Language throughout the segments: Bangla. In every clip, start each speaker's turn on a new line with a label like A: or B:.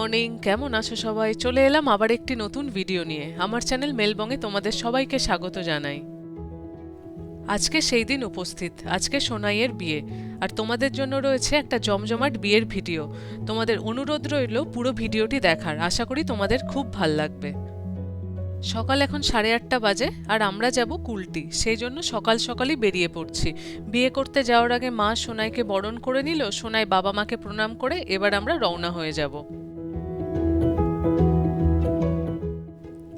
A: মর্নিং, কেমন আছো সবাই? চলে এলাম আবার একটি নতুন ভিডিও নিয়ে। আমার চ্যানেল মেলবঙ্গে তোমাদের সবাইকে স্বাগত জানাই। আজকে সেই দিন উপস্থিত। আজকে সোনাইয়ের বিয়ে। আর তোমাদের জন্য রয়েছে একটা জমজমাট বিয়ের ভিডিও। তোমাদের অনুরোধ রইল পুরো ভিডিওটি দেখার। আশা করি তোমাদের খুব ভালো লাগবে। সকাল এখন সাড়ে আটটা বাজে আর আমরা যাব কুলটি। সেই জন্য সকাল সকালই বেরিয়ে পড়ছি। বিয়ে করতে যাওয়ার আগে মা সোনাইকে বরণ করে নিল। সোনাই বাবা মাকে প্রণাম করে এবার আমরা রওনা হয়ে যাব।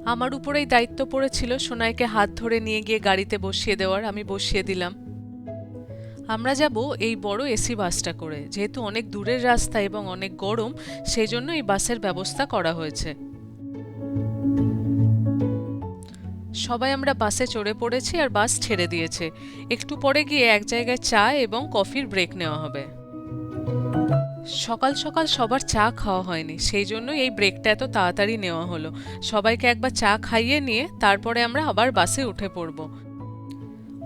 A: আমার উপরেই দায়িত্ব পড়েছিল সোনাইকে হাত ধরে নিয়ে গিয়ে গাড়িতে বসিয়ে দেওয়ার, আমি বসিয়ে দিলাম। আমরা যাব এই বড় এসি বাসটা করে। যেহেতু অনেক দূরের রাস্তা এবং অনেক গরম সেই জন্য এই বাসের ব্যবস্থা করা হয়েছে। সবাই আমরা বাসে চড়ে পড়েছি আর বাস ছেড়ে দিয়েছে। একটু পরে গিয়ে এক জায়গায় চা এবং কফির ব্রেক নেওয়া হবে। সকাল সকাল সবার চা খাওয়া হয়নি। সেই জন্যই এই ব্রেকটা এত তাড়াতাড়ি নেওয়া হলো। সবাইকে একবার চা খাইয়ে নিয়ে তারপরে আমরা আবার বাসে উঠে পড়ব।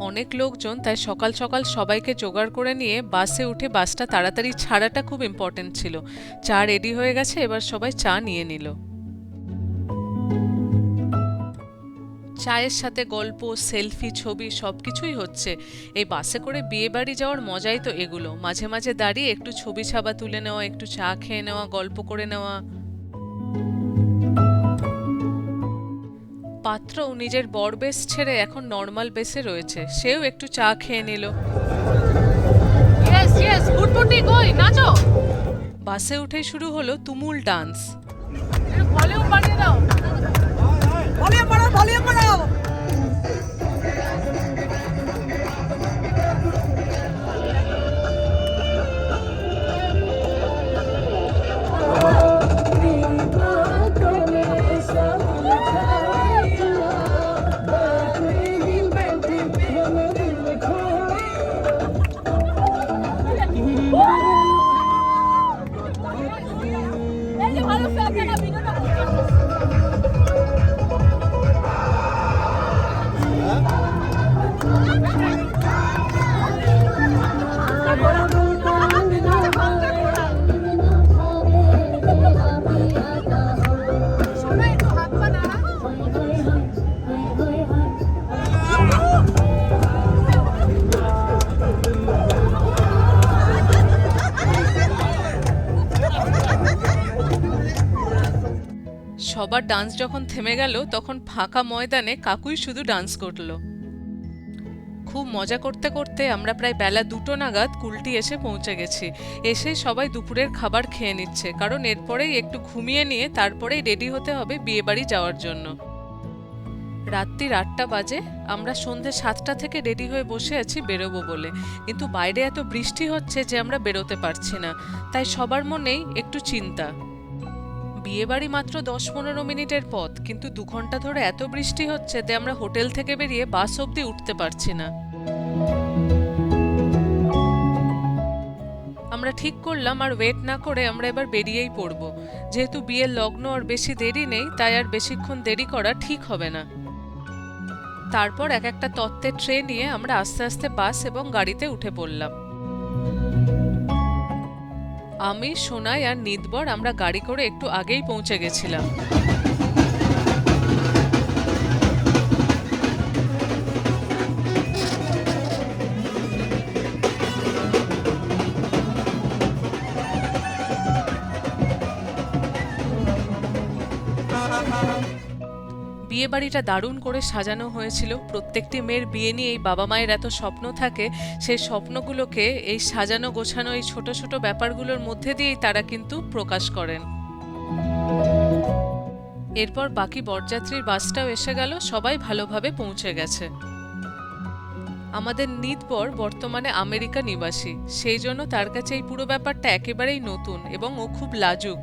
A: অনেক লোকজন তাই সকাল সকাল সবাইকে জোগাড় করে নিয়ে বাসে উঠে বাসটা তাড়াতাড়ি ছাড়াটা খুব ইম্পর্টেন্ট ছিল। চা রেডি হয়ে গেছে, এবার সবাই চা নিয়ে নিল। চায়ের সাথে গল্প সেলফি ছবি সব কিছুই হচ্ছে। এই বাসে করে বিয়ে বাড়ি যাওয়ার মজাই তো এগুলো। মাঝে মাঝে দাঁড়িয়ে একটু ছবি ছাবা তুলে নেওয়া একটু চা খেয়ে নেওয়া গল্প করে নেওয়া। পাত্র নিজের বর বেশ ছেড়ে এখন নর্মাল বেসে রয়েছে। সেও একটু চা খেয়ে নিল। বাসে উঠে শুরু হলো তুমুল ডান্স দাও।
B: ভলিউম বাড়াও।
A: সবার ডান্স যখন থেমে গেল, তখন ফাঁকা ময়দানে কাকুই শুধু ডান্স করল। খুব মজা করতে করতে আমরা প্রায় বেলা দুটো নাগাদ কুলটি এসে পৌঁছে গেছি। এসে সবাই দুপুরের খাবার খেয়ে নিচ্ছে, কারণ এরপরেই একটু ঘুমিয়ে নিয়ে তারপরেই রেডি হতে হবে বিয়েবাড়ি যাওয়ার জন্য। রাত্রির আটটা বাজে, আমরা সন্ধে সাতটা থেকে রেডি হয়ে বসে আছি বেরোবো বলে। কিন্তু বাইরে এত বৃষ্টি হচ্ছে যে আমরা বেরোতে পারছি না। তাই সবার মনেই একটু চিন্তা। বিয়েবাড়ি মাত্র দশ পনেরো মিনিটের পথ, কিন্তু দু ঘণ্টা ধরে এত বৃষ্টি হচ্ছে যে আমরা হোটেল থেকে বেরিয়ে বাস অবধি উঠতে পারছি না। আমরা ঠিক করলাম আর ওয়েট না করে আমরা এবার বেরিয়েই পড়ব। যেহেতু বিয়ের লগ্ন আর বেশি দেরি নেই, তাই আর বেশিক্ষণ দেরি করা ঠিক হবে না। তারপর এক একটা তত্ত্বের ট্রে নিয়ে আমরা আস্তে আস্তে বাস এবং গাড়িতে উঠে পড়লাম। আমি সোনাই আর নিদবর আমরা গাড়ি করে একটু আগেই পৌঁছে গেছিলাম। বিয়ে বাড়িটা দারুণ করে সাজানো হয়েছিল। প্রত্যেকটি মেয়ের বিয়ে নিয়ে এই বাবা মায়ের এত স্বপ্ন থাকে, সেই স্বপ্নগুলোকে এই সাজানো গোছানো এই ছোট ছোট ব্যাপারগুলোর মধ্যে দিয়েই তারা কিন্তু প্রকাশ করেন। এরপর বাকি বরযাত্রীর বাসটাও এসে গেল, সবাই ভালোভাবে পৌঁছে গেছে। আমাদের নিদবর বর্তমানে আমেরিকা নিবাসী, সেই জন্য তার কাছে এই পুরো ব্যাপারটা একেবারেই নতুন এবং ও খুব লাজুক।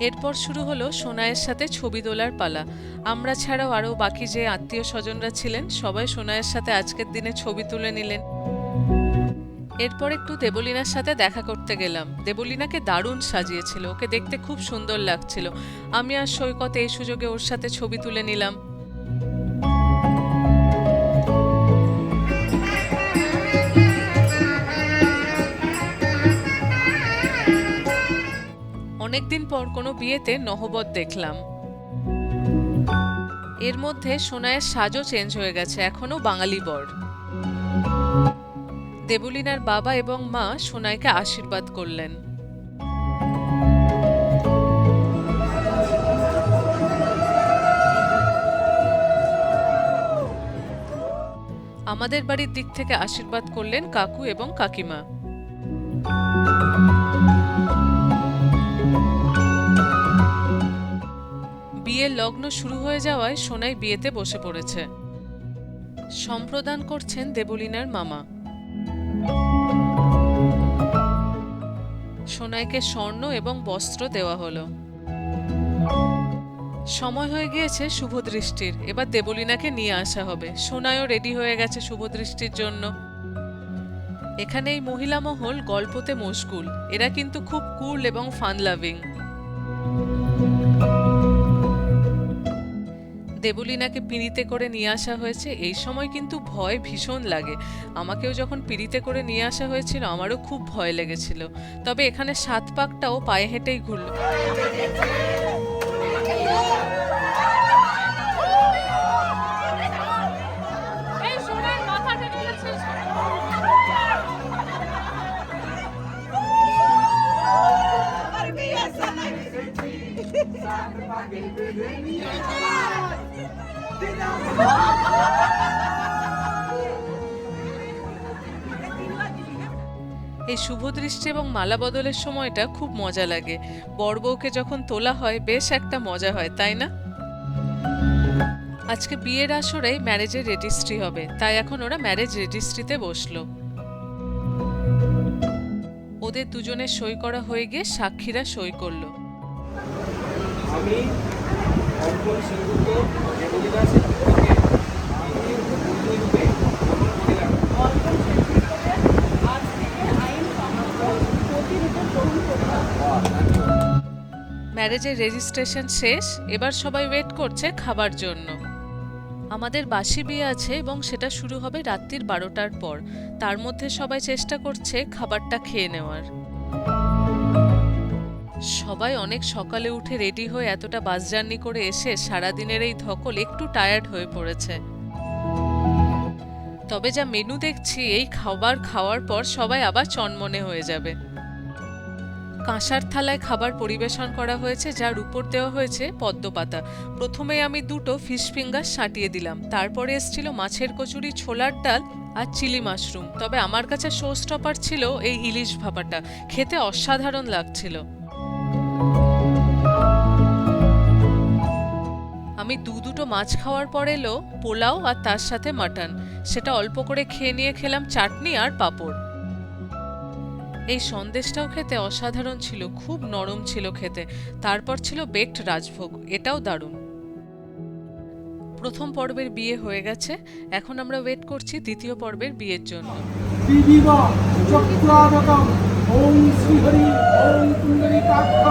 A: এরপর শুরু হলো সোনায়ের সাথে ছবি তোলার পালা। আমরা ছাড়াও আরও বাকি যে আত্মীয় স্বজনরা ছিলেন, সবাই সোনায়ের সাথে আজকের দিনে ছবি তুলে নিলেন। এরপর একটু দেবলিনার সাথে দেখা করতে গেলাম। দেবলিনাকে দারুণ সাজিয়েছিল। ওকে দেখতে খুব সুন্দর লাগছিল। আমি আর সৈকত এই সুযোগে ওর সাথে ছবি তুলে নিলাম। অনেকদিন পর কোনো বিয়েতে নহবত দেখলাম। এর মধ্যে সোনায়ের সাজও চেঞ্জ হয়ে গেছে এখনও বাঙালি বর। দেবলিনার বাবা এবং মা সোনাইকে আশীর্বাদ করলেন। আমাদের বাড়ির দিক থেকে আশীর্বাদ করলেন কাকু এবং কাকিমা। লগ্ন শুরু হয়ে যাওয়ায় সোনাই বিয়েতে বসে পড়েছে। সম্প্রদান করছেন দেবলিনার মামা। সোনাইকে স্বর্ণ এবং বস্ত্র দেওয়া হলো। সময় হয়ে গিয়েছে শুভ দৃষ্টির এবার দেবলিনাকে নিয়ে আসা হবে। সোনাইও রেডি হয়ে গেছে শুভ দৃষ্টির জন্য। এখানে এই মহিলা মহল গল্পতে মশগুল। এরা কিন্তু খুব কুল এবং ফান লাভিং। দেবলিনাকে পিড়িতে করে নিয়ে আসা হয়েছে, এই সময় কিন্তু ভয় ভীষণ লাগে। আমাকেও যখন পিড়িতে করে নিয়ে আসা হয়েছিল, আমারও খুব ভয় লেগেছিল। তবে এখানে সাত পাকটাও পায়ে হেঁটেই ঘুরল। এই শুভ দৃষ্টি এবং মালা বদলের সময়টা খুব মজা লাগে। বর বউকে যখন তোলা হয়, বেশ একটা মজা হয়, তাই না? আজকে বিয়ের আসরে ম্যারেজের রেজিস্ট্রি হবে, তাই এখন ওরা ম্যারেজ রেজিস্ট্রিতে বসল। ওদের দুজনের সই করা হয়ে গিয়ে সাক্ষীরা সই করল।
C: আমি উপযুক্ত গ্রহণ করিলাম
A: ম্যারেজের রেজিস্ট্রেশন শেষ এবার সবাই ওয়েট করছে খাবার জন্য। আমাদের বাসি বিয়ে আছে এবং সেটা শুরু হবে রাত্রির বারোটার পর। তার মধ্যে সবাই চেষ্টা করছে খাবারটা খেয়ে নেওয়ার। সবাই অনেক সকালে উঠে রেডি হয়ে এতটা বাস জার্নি করে এসে সারাদিনের এই ধকল একটু টায়ার্ড হয়ে পড়েছে। তবে যা মেনু দেখছি, এই খাবার খাওয়ার পর সবাই আবার চনমনে হয়ে যাবে। কাঁসার থালায় খাবার পরিবেশন করা হয়েছে, যার উপর দেওয়া হয়েছে পদ্মপাতা প্রথমে আমি দুটো ফিশ ফিঙ্গার সাটিয়ে দিলাম। তারপরে এসছিল মাছের কচুরি, ছোলার ডাল আর চিলি মাশরুম। তবে আমার কাছে শো স্টপার ছিল এই ইলিশ ভাপাটা। খেতে অসাধারণ লাগছিল। আমি দু দুটো মাছ খাওয়ার পর এলো পোলাও আর তার সাথে মাটন। সেটা অল্প করে খেয়ে নিয়ে খেলাম চাটনি আর পাঁপড়। এই সন্দেশটাও খেতে অসাধারণ ছিল, খুব নরম ছিল খেতে। তারপর ছিল বেকড রাজভোগ, এটাও দারুণ। প্রথম পর্বের বিয়ে হয়ে গেছে, এখন আমরা ওয়েট করছি দ্বিতীয় পর্বের বিয়ের জন্য।
D: ওম শ্রীহরি, ওম কুণ্ডলিকাক্ষ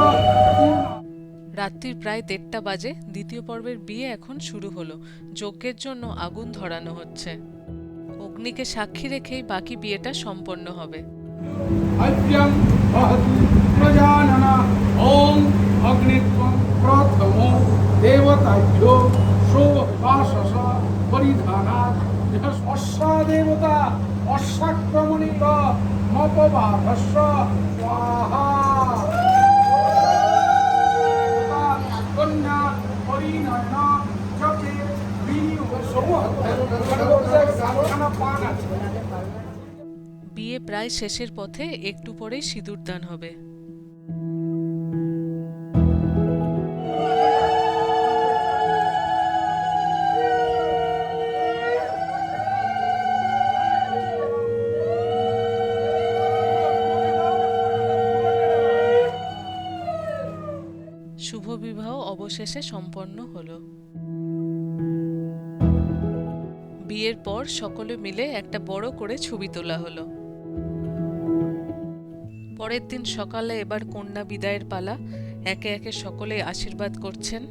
A: রাত্রির প্রায় দেড়টা বাজে, দ্বিতীয় পর্বের বিয়ে এখন শুরু হলো। যজ্ঞের জন্য আগুন ধরানো হচ্ছে। অগ্নিকে সাক্ষী রেখেই বাকি বিয়েটা সম্পন্ন হবে।
D: আদ্যম বহতু প্রজানন।
A: বিয়ে প্রায় শেষের পথে একটু পরেই সিঁদুরদান হবে। শুভ বিবাহ অবশেষে সম্পন্ন হলো। বিয়ের পর সকলে মিলে একটা বড় করে ছবি তোলা হলো। পরের দিন সকালে এবার কন্যা বিদায়ের পালা। একে একে সকলে আশীর্বাদ করছেন।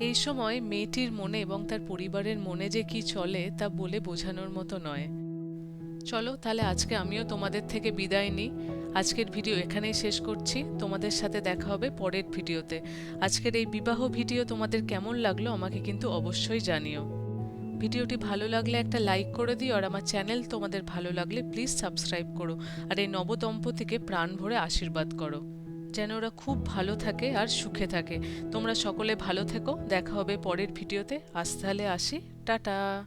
A: এই সময় মেয়েটির মনে এবং তার পরিবারের মনে যে কি চলে তা বলে বোঝানোর মতো নয়। চলো তাহলে আজকে আমিও তোমাদের থেকে বিদায় নিই। আজকের ভিডিও এখানেই শেষ করছি। তোমাদের সাথে দেখা হবে পরের ভিডিওতে। আজকের এই বিবাহ ভিডিও তোমাদের কেমন লাগল আমাকে কিন্তু অবশ্যই জানিও। ভিডিওটি ভালো লাগলে একটা লাইক করে দিও আর আমার চ্যানেল তোমাদের ভালো লাগলে প্লিজ সাবস্ক্রাইব করো আর এই নবদম্পতিকে প্রাণ ভরে আশীর্বাদ করো। যেন ওরা খুব ভালো থাকে আর সুখে থাকে। তোমরা সকলে ভালো থেকো। দেখা হবে পরের ভিডিওতে। আজ আসি। টাটা।